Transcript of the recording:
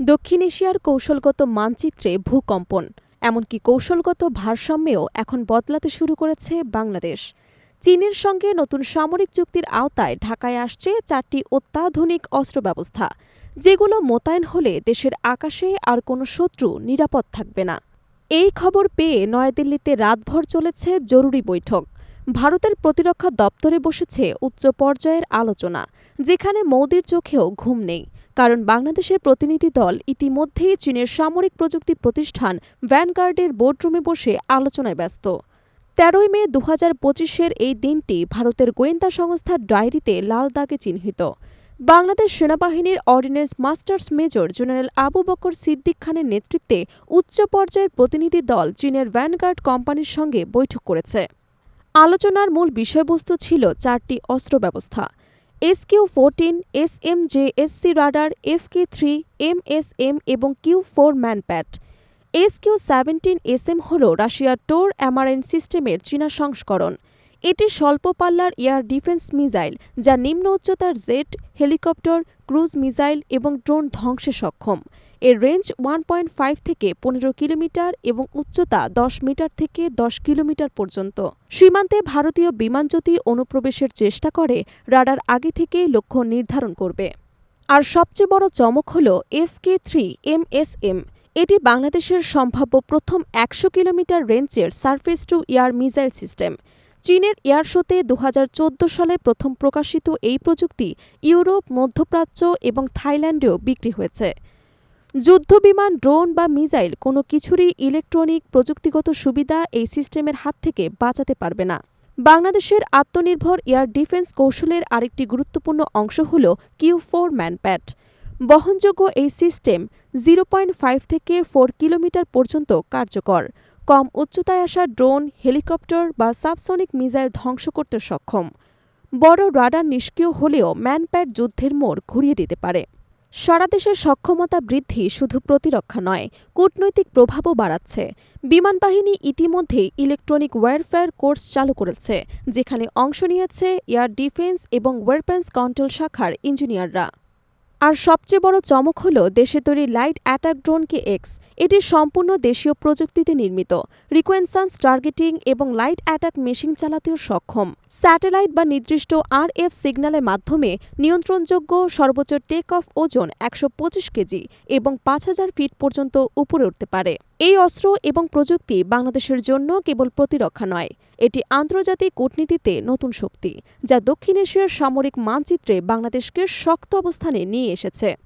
দক্ষিণ এশিয়ার কৌশলগত মানচিত্রে ভূকম্পন, এমনকি কৌশলগত ভারসাম্যেও এখন বদলাতে শুরু করেছে বাংলাদেশ। চীনের সঙ্গে নতুন সামরিক চুক্তির আওতায় ঢাকায় আসছে চারটি অত্যাধুনিক অস্ত্র ব্যবস্থা, যেগুলো মোতায়েন হলে দেশের আকাশে আর কোনো শত্রু নিরাপদ থাকবে না। এই খবর পেয়ে নয়াদিল্লিতে রাতভর চলেছে জরুরি বৈঠক। ভারতের প্রতিরক্ষা দপ্তরে বসেছে উচ্চ পর্যায়ের আলোচনা, যেখানে মোদির চোখেও ঘুম নেই। কারণ বাংলাদেশের প্রতিনিধি দল ইতিমধ্যেই চীনের সামরিক প্রযুক্তি প্রতিষ্ঠান ভ্যানগার্ডের বোর্ডরুমে বসে আলোচনায় ব্যস্ত। তেরোই মে দু হাজার পঁচিশের এই দিনটি ভারতের গোয়েন্দা সংস্থার ডায়েরিতে লাল দাগে চিহ্নিত। বাংলাদেশ সেনাবাহিনীর ordnance masters major general Abu Bakar Siddique খানের নেতৃত্বে উচ্চ পর্যায়ের প্রতিনিধি দল চীনের ভ্যানগার্ড কোম্পানির সঙ্গে বৈঠক করেছে। আলোচনার মূল বিষয়বস্তু ছিল চারটি অস্ত্র ব্যবস্থা। S Q fourteen, S M J, S C radar, F K three, M S M এবং Q four manpad. S Q seventeen, S M হল রাশিয়ার টোর অ্যামারেন সিস্টেমের চীনা সংস্করণ। এটি স্বল্প পাল্লার এয়ার ডিফেন্স মিসাইল, যা নিম্ন উচ্চতার জেট, হেলিকপ্টার, ক্রুজ মিসাইল এবং ড্রোন ধ্বংসে সক্ষম। এর রেঞ্জ ওয়ান পয়েন্ট ফাইভ থেকে পনেরো কিলোমিটার এবং উচ্চতা দশ মিটার থেকে দশ কিলোমিটার পর্যন্ত। সীমান্তে ভারতীয় বিমান যদি অনুপ্রবেশের চেষ্টা করে, রাডার আগে থেকেই লক্ষ্য নির্ধারণ করবে। আর সবচেয়ে বড় চমক হল F K three M S M. এটি বাংলাদেশের সম্ভাব্য প্রথম একশো কিলোমিটার রেঞ্জের surface to air missile system চীনের এয়ার শোতে দু হাজার চোদ্দ সালে প্রথম প্রকাশিত এই প্রযুক্তি ইউরোপ, মধ্যপ্রাচ্য এবং থাইল্যান্ডেও বিক্রি হয়েছে। যুদ্ধবিমান, ড্রোন বা মিসাইল কোনো কিছুরই ইলেকট্রনিক প্রযুক্তিগত সুবিধা এই সিস্টেমের হাত থেকে বাঁচাতে পারবে না। বাংলাদেশের আত্মনির্ভর এয়ার ডিফেন্স কৌশলের আরেকটি গুরুত্বপূর্ণ অংশ হল কিউ ফোর ম্যানপ্যাট বহনযোগ্য এই সিস্টেম জিরো পয়েন্ট ফাইভ থেকে ফোর কিলোমিটার পর্যন্ত কার্যকর। কম উচ্চতায় আসা ড্রোন, হেলিকপ্টার বা সাবসনিক মিসাইল ধ্বংস করতে সক্ষম। বড় রাডার নিষ্ক্রিয় হলেও ম্যানপ্যাড যুদ্ধের মোড় ঘুরিয়ে দিতে পারে। সারা দেশের সক্ষমতা বৃদ্ধি শুধু প্রতিরক্ষা নয়, কূটনৈতিক প্রভাবও বাড়াচ্ছে। বিমান বাহিনী ইতিমধ্যেই ইলেকট্রনিক ওয়ারফেয়ার কোর্স চালু করেছে, যেখানে অংশ নিয়েছে এয়ার ডিফেন্স এবং ওয়েপেন্স কন্ট্রোল শাখার ইঞ্জিনিয়াররা। আর সবচেয়ে বড় চমক হল দেশে তৈরি light attack drone K X. এটি সম্পূর্ণ দেশীয় প্রযুক্তিতে নির্মিত। রিকোয়েন্সান্স টার্গেটিং এবং লাইট অ্যাটাক মেশিন চালাতেও সক্ষম। স্যাটেলাইট বা নির্দিষ্ট আর এফ সিগন্যালের মাধ্যমে নিয়ন্ত্রণযোগ্য সর্বোচ্চ টেক অফ ওজন একশো পঁচিশ কেজি এবং পাঁচ হাজার ফিট পর্যন্ত উপরে উঠতে পারে। এই অস্ত্র এবং প্রযুক্তি বাংলাদেশের জন্য কেবল প্রতিরক্ষা নয় এটি আন্তর্জাতিক কূটনীতিতে নতুন শক্তি, যা দক্ষিণ এশিয়ার সামরিক মানচিত্রে বাংলাদেশকে শক্ত অবস্থানে নিয়ে এসেছে।